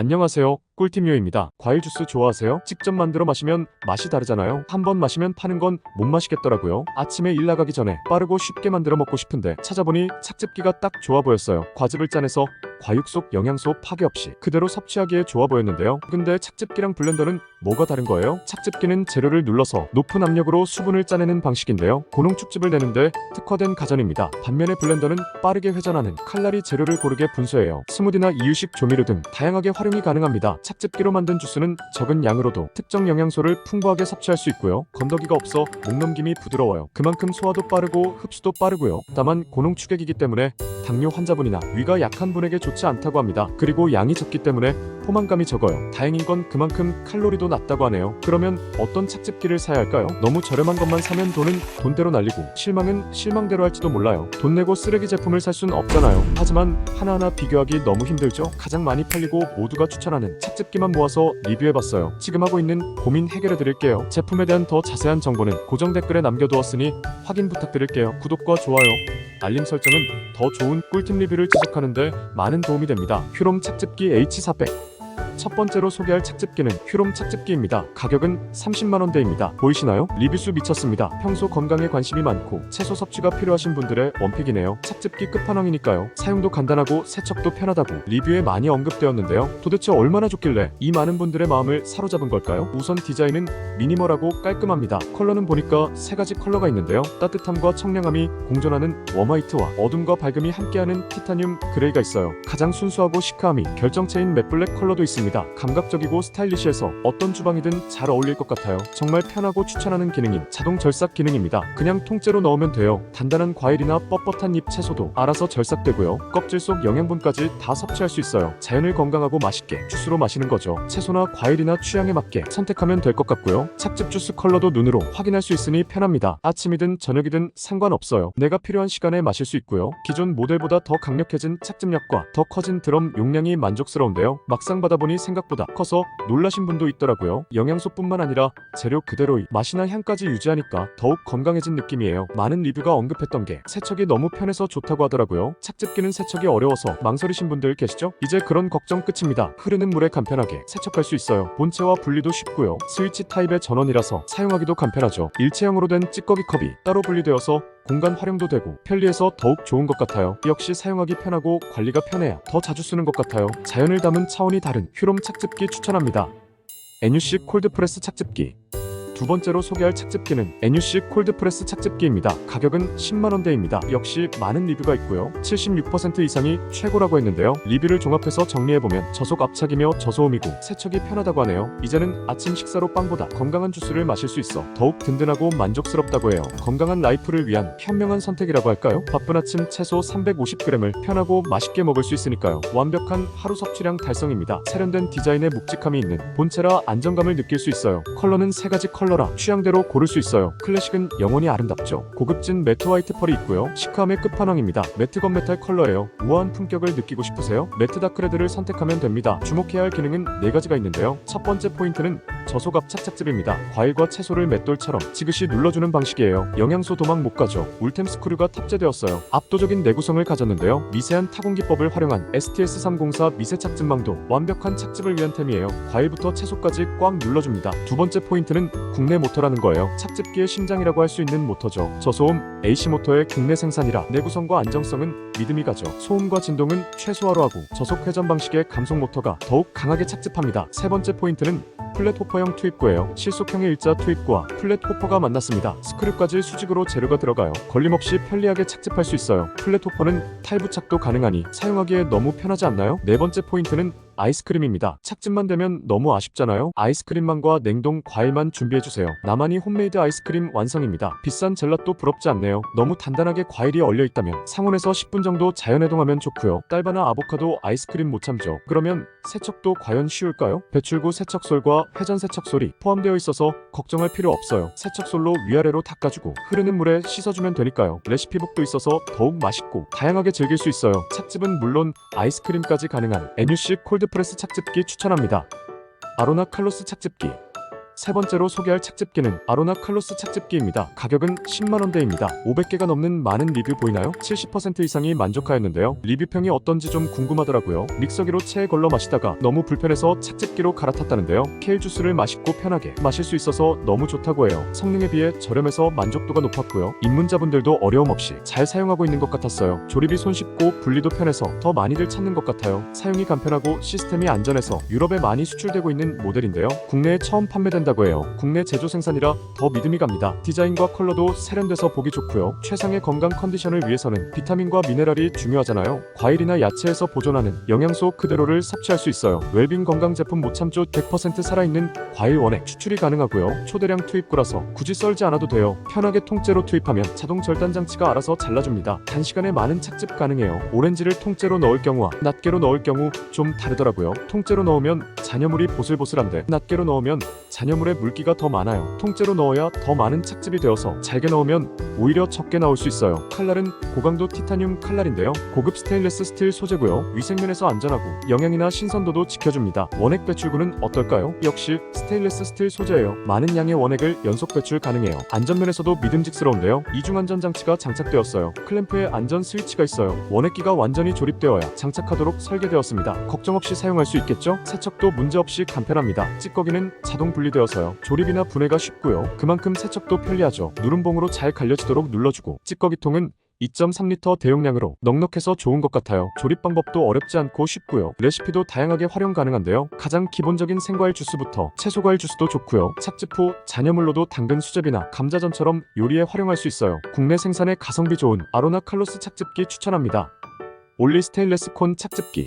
안녕하세요. 꿀팀요입니다. 과일 주스 좋아하세요? 직접 만들어 마시면 맛이 다르잖아요. 한번 마시면 파는 건 못 마시겠더라고요. 아침에 일 나가기 전에 빠르고 쉽게 만들어 먹고 싶은데 찾아보니 착즙기가 딱 좋아 보였어요. 과즙을 짜내서 과육 속 영양소 파괴 없이 그대로 섭취하기에 좋아 보였는데요. 근데 착즙기랑 블렌더는 뭐가 다른 거예요? 착즙기는 재료를 눌러서 높은 압력으로 수분을 짜내는 방식인데요. 고농 축즙을 내는데 특화된 가전입니다. 반면에 블렌더는 빠르게 회전하는 칼날이 재료를 고르게 분쇄해요. 스무디나 이유식 조미료 등 다양하게 활용이 가능합니다. 착즙기로 만든 주스는 적은 양으로도 특정 영양소를 풍부하게 섭취할 수 있고요. 건더기가 없어 목 넘김이 부드러워요. 그만큼 소화도 빠르고 흡수도 빠르고요. 다만 고농 축액이기 때문에 당뇨 환자분이나 위가 약한 분에게 좋지 않다고 합니다. 그리고 양이 적기 때문에 포만감이 적어요. 다행인 건 그만큼 칼로리도 낮다고 하네요. 그러면 어떤 착즙기를 사야 할까요? 너무 저렴한 것만 사면 돈은 돈대로 날리고 실망은 실망대로 할지도 몰라요. 돈 내고 쓰레기 제품을 살 수는 없잖아요. 하지만 하나하나 비교하기 너무 힘들죠? 가장 많이 팔리고 모두가 추천하는 착즙기만 모아서 리뷰해봤어요. 지금 하고 있는 고민 해결해드릴게요. 제품에 대한 더 자세한 정보는 고정 댓글에 남겨두었으니 확인 부탁드릴게요. 구독과 좋아요, 알림 설정은 더 좋은 꿀팁 리뷰를 지속하는데 많은 도움이 됩니다. 휴롬 착즙기 H400 첫 번째로 소개할 착즙기는 휴롬 착즙기입니다. 가격은 30만원대입니다. 보이시나요? 리뷰수 미쳤습니다. 평소 건강에 관심이 많고 채소 섭취가 필요하신 분들의 원픽이네요. 착즙기 끝판왕이니까요. 사용도 간단하고 세척도 편하다고 리뷰에 많이 언급되었는데요. 도대체 얼마나 좋길래 이 많은 분들의 마음을 사로잡은 걸까요? 우선 디자인은 미니멀하고 깔끔합니다. 컬러는 보니까 세 가지 컬러가 있는데요. 따뜻함과 청량함이 공존하는 웜화이트와 어둠과 밝음이 함께하는 티타늄 그레이가 있어요. 가장 순수하고 시크함이 결정체인 맷블랙 컬러도 있습니다. 감각적이고 스타일리시해서 어떤 주방이든 잘 어울릴 것 같아요. 정말 편하고 추천하는 기능인 자동 절삭 기능입니다. 그냥 통째로 넣으면 돼요. 단단한 과일이나 뻣뻣한 잎 채소도 알아서 절삭되고요. 껍질 속 영양분까지 다 섭취할 수 있어요. 자연을 건강하고 맛있게 주스로 마시는 거죠. 채소나 과일이나 취향에 맞게 선택하면 될 것 같고요. 착즙 주스 컬러도 눈으로 확인할 수 있으니 편합니다. 아침이든 저녁이든 상관없어요. 내가 필요한 시간에 마실 수 있고요. 기존 모델보다 더 강력해진 착즙력과 더 커진 드럼 용량이 만족스러운데요. 막상 받아보니 생각보다 커서 놀라신 분도 있더라고요. 영양소뿐만 아니라 재료 그대로의 맛이나 향까지 유지하니까 더욱 건강해진 느낌이에요. 많은 리뷰가 언급했던 게 세척이 너무 편해서 좋다고 하더라고요. 착즙기는 세척이 어려워서 망설이신 분들 계시죠? 이제 그런 걱정 끝입니다. 흐르는 물에 간편하게 세척할 수 있어요. 본체와 분리도 쉽고요. 스위치 타입의 전원이라서 사용하기도 간편하죠. 일체형으로 된 찌꺼기 컵이 따로 분리되어서 공간 활용도 되고 편리해서 더욱 좋은 것 같아요. 역시 사용하기 편하고 관리가 편해야 더 자주 쓰는 것 같아요. 자연을 담은 차원이 다른 휴롬 착즙기 추천합니다. NUC 콜드프레스 착즙기 두 번째로 소개할 착즙기는 NUC 콜드프레스 착즙기입니다. 가격은 10만원대입니다. 역시 많은 리뷰가 있고요. 76% 이상이 최고라고 했는데요. 리뷰를 종합해서 정리해보면 저속 압착이며 저소음이고 세척이 편하다고 하네요. 이제는 아침 식사로 빵보다 건강한 주스를 마실 수 있어 더욱 든든하고 만족스럽다고 해요. 건강한 라이프를 위한 현명한 선택이라고 할까요? 바쁜 아침 채소 350g을 편하고 맛있게 먹을 수 있으니까요. 완벽한 하루 섭취량 달성입니다. 세련된 디자인에 묵직함이 있는 본체라 안정감을 느낄 수 있어요. 컬러는 세 가지 컬러 라 취향대로 고를 수 있어요. 클래식은 영원히 아름답죠. 고급진 매트 화이트 펄이 있고요. 시크함의 끝판왕입니다. 매트 건메탈 컬러예요. 우아한 품격을 느끼고 싶으세요? 매트 다크레드를 선택하면 됩니다. 주목해야 할 기능은 네 가지가 있는데요. 첫 번째 포인트는 저소갑 착착즙입니다. 과일과 채소를 맷돌처럼 지그시 눌러주는 방식이에요. 영양소 도망 못 가죠. 울템 스크류가 탑재되었어요. 압도적인 내구성을 가졌는데요. 미세한 타공 기법을 활용한 STS304 미세 착즙망도 완벽한 착즙을 위한 템이에요. 과일부터 채소까지 꽉 눌러줍니다. 두 번째 포인트는 국내 모터라는 거예요. 착즙기의 심장이라고 할 수 있는 모터죠. 저소음 AC 모터의 국내 생산이라 내구성과 안정성은 믿음이 가죠. 소음과 진동은 최소화로 하고 저속 회전 방식의 감속 모터가 더욱 강하게 착즙합니다. 세 번째 포인트는 플랫 호퍼형 투입구예요. 실속형의 일자 투입구와 플랫 호퍼가 만났습니다. 스크류까지 수직으로 재료가 들어가요. 걸림없이 편리하게 착즙할 수 있어요. 플랫 호퍼는 탈부착도 가능하니 사용하기에 너무 편하지 않나요? 네 번째 포인트는 아이스크림입니다. 착즙만 되면 너무 아쉽잖아요. 아이스크림만과 냉동 과일만 준비해주세요. 나만이 홈메이드 아이스크림 완성입니다. 비싼 젤라또 부럽지 않네요. 너무 단단하게 과일이 얼려있다면 상온에서 10분 정도 자연해동하면 좋고요. 딸바나 아보카도 아이스크림 못 참죠. 그러면 세척도 과연 쉬울까요? 배출구 세척솔과 회전 세척솔이 포함되어 있어서 걱정할 필요 없어요. 세척솔로 위아래로 닦아주고 흐르는 물에 씻어주면 되니까요. 레시피북도 있어서 더욱 맛있고 다양하게 즐길 수 있어요. 착즙은 물론 아이스크림까지 가능한 NUC 콜드 프레스 착즙기 추천합니다. 아로나 칼로스 착즙기 세 번째로 소개할 착즙기는 아로나 칼로스 착즙기입니다. 가격은 10만원대입니다. 500개가 넘는 많은 리뷰 보이나요? 70% 이상이 만족하였는데요. 리뷰평이 어떤지 좀 궁금하더라고요. 믹서기로 체에 걸러 마시다가 너무 불편해서 착즙기로 갈아탔다는데요. 케일 주스를 맛있고 편하게 마실 수 있어서 너무 좋다고 해요. 성능에 비해 저렴해서 만족도가 높았고요. 입문자분들도 어려움 없이 잘 사용하고 있는 것 같았어요. 조립이 손쉽고 분리도 편해서 더 많이들 찾는 것 같아요. 사용이 간편하고 시스템이 안전해서 유럽에 많이 수출되고 있는 모델인데요. 국내에 처음 판매된다 고 해요. 국내 제조 생산이라 더 믿음이 갑니다. 디자인과 컬러도 세련돼서 보기 좋고요. 최상의 건강 컨디션을 위해서는 비타민과 미네랄이 중요하잖아요. 과일이나 야채에서 보존하는 영양소 그대로를 섭취할 수 있어요. 웰빙 건강 제품 모참조 100% 살아있는 과일 원액 추출이 가능하고요. 초대량 투입구라서 굳이 썰지 않아도 돼요. 편하게 통째로 투입하면 자동 절단 장치가 알아서 잘라줍니다. 단시간에 많은 착즙 가능해요. 오렌지를 통째로 넣을 경우와 낱개로 넣을 경우 좀 다르더라고요. 통째로 넣으면 잔여물이 보슬보슬한데 낱개로 넣으면 잔여물 의 물기가 더 많아요. 통째로 넣어야 더 많은 착즙이 되어서 잘게 넣으면 오히려 적게 나올 수 있어요. 칼날은 고강도 티타늄 칼날인데요. 고급 스테인레스 스틸 소재고요. 위생면에서 안전하고 영양이나 신선도도 지켜줍니다. 원액 배출구는 어떨까요? 역시 스테인레스 스틸 소재예요. 많은 양의 원액을 연속 배출 가능해요. 안전면에서도 믿음직스러운데요. 이중 안전 장치가 장착되었어요. 클램프에 안전 스위치가 있어요. 원액기가 완전히 조립되어야 장착하도록 설계되었습니다. 걱정 없이 사용할 수 있겠죠? 세척도 문제없이 간편합니다. 찌꺼기는 자동 분리되어 서요. 조립이나 분해가 쉽고요. 그만큼 세척도 편리하죠. 누름봉으로 잘 갈려지도록 눌러주고 찌꺼기통은 2.3리터 대용량으로 넉넉해서 좋은 것 같아요. 조립 방법도 어렵지 않고 쉽고요. 레시피도 다양하게 활용 가능한데요. 가장 기본적인 생과일 주스부터 채소과일 주스도 좋고요. 착즙 후 잔여물로도 당근 수제비나 감자전처럼 요리에 활용할 수 있어요. 국내 생산에 가성비 좋은 아로나 칼로스 착즙기 추천합니다. 올리 스테인레스 콘 착즙기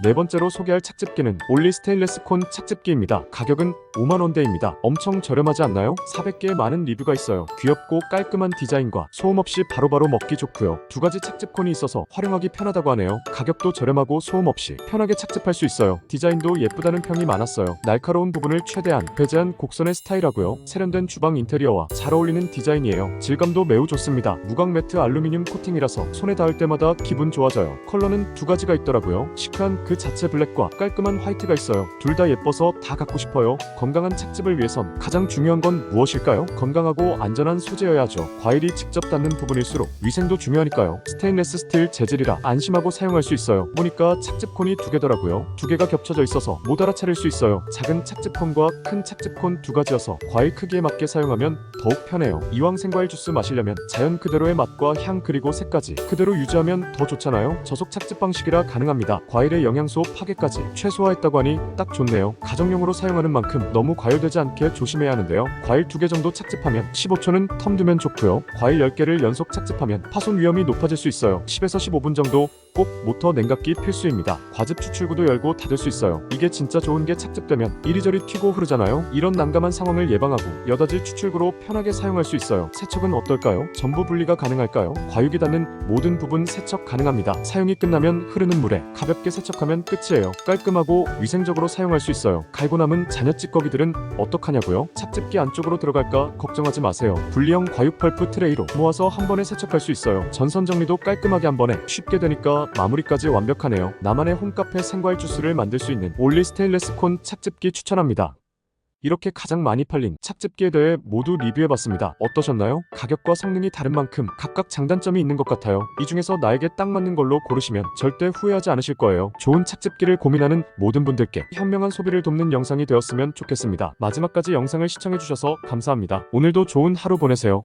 네 번째로 소개할 착즙기는 올리 스테인레스 콘 착즙기입니다. 가격은 5만원대입니다. 엄청 저렴하지 않나요? 400개의 많은 리뷰가 있어요. 귀엽고 깔끔한 디자인과 소음 없이 바로 바로 먹기 좋고요. 두 가지 착즙콘이 있어서 활용하기 편하다고 하네요. 가격도 저렴하고 소음 없이 편하게 착즙할 수 있어요. 디자인도 예쁘다는 평이 많았어요. 날카로운 부분을 최대한 배제한 곡선의 스타일하고요. 세련된 주방 인테리어와 잘 어울리는 디자인이에요. 질감도 매우 좋습니다. 무광 매트 알루미늄 코팅이라서 손에 닿을 때마다 기분 좋아져요. 컬러는 두 가지가 있더라고요. 시크한 그 자체 블랙과 깔끔한 화이트가 있어요. 둘 다 예뻐서 다 갖고 싶어요. 건강한 착즙을 위해선 가장 중요한 건 무엇일까요? 건강하고 안전한 소재여야죠. 과일이 직접 닿는 부분일수록 위생도 중요하니까요. 스테인레스 스틸 재질이라 안심하고 사용할 수 있어요. 보니까 착즙콘이 두 개더라고요. 두 개가 겹쳐져 있어서 못 알아차릴 수 있어요. 작은 착즙콘과 큰 착즙콘 두 가지여서 과일 크기에 맞게 사용하면 더욱 편해요. 이왕 생과일 주스 마시려면 자연 그대로의 맛과 향 그리고 색까지 그대로 유지하면 더 좋잖아요. 저속 착즙 방식이라 가능합니다. 과일의 영양 소 파괴까지 최소화했다고 하니 딱 좋네요. 가정용으로 사용하는 만큼 너무 과열되지 않게 조심해야 하는데요. 과일 두개 정도 착즙하면 15초는 텀 두면 좋고요. 과일 10개를 연속 착즙하면 파손 위험이 높아질 수 있어요. 10에서 15분 정도 꼭 모터 냉각기 필수입니다. 과즙 추출구도 열고 닫을 수 있어요. 이게 진짜 좋은 게 착즙되면 이리저리 튀고 흐르잖아요. 이런 난감한 상황을 예방하고 여닫이 추출구로 편하게 사용할 수 있어요. 세척은 어떨까요? 전부 분리가 가능할까요? 과육이 닿는 모든 부분 세척 가능합니다. 사용이 끝나면 흐르는 물에 가볍게 세척하면 끝이에요. 깔끔하고 위생적으로 사용할 수 있어요. 갈고 남은 잔여 찌꺼기들은 어떡하냐고요? 착즙기 안쪽으로 들어갈까 걱정하지 마세요. 분리형 과육 펄프 트레이로 모아서 한 번에 세척할 수 있어요. 전선 정리도 깔끔하게 한 번에 쉽게 되니까 마무리까지 완벽하네요. 나만의 홈카페 생과일 주스를 만들 수 있는 올리 스테인레스 콘 착즙기 추천합니다. 이렇게 가장 많이 팔린 착즙기에 대해 모두 리뷰해봤습니다. 어떠셨나요? 가격과 성능이 다른 만큼 각각 장단점이 있는 것 같아요. 이 중에서 나에게 딱 맞는 걸로 고르시면 절대 후회하지 않으실 거예요. 좋은 착즙기를 고민하는 모든 분들께 현명한 소비를 돕는 영상이 되었으면 좋겠습니다. 마지막까지 영상을 시청해주셔서 감사합니다. 오늘도 좋은 하루 보내세요.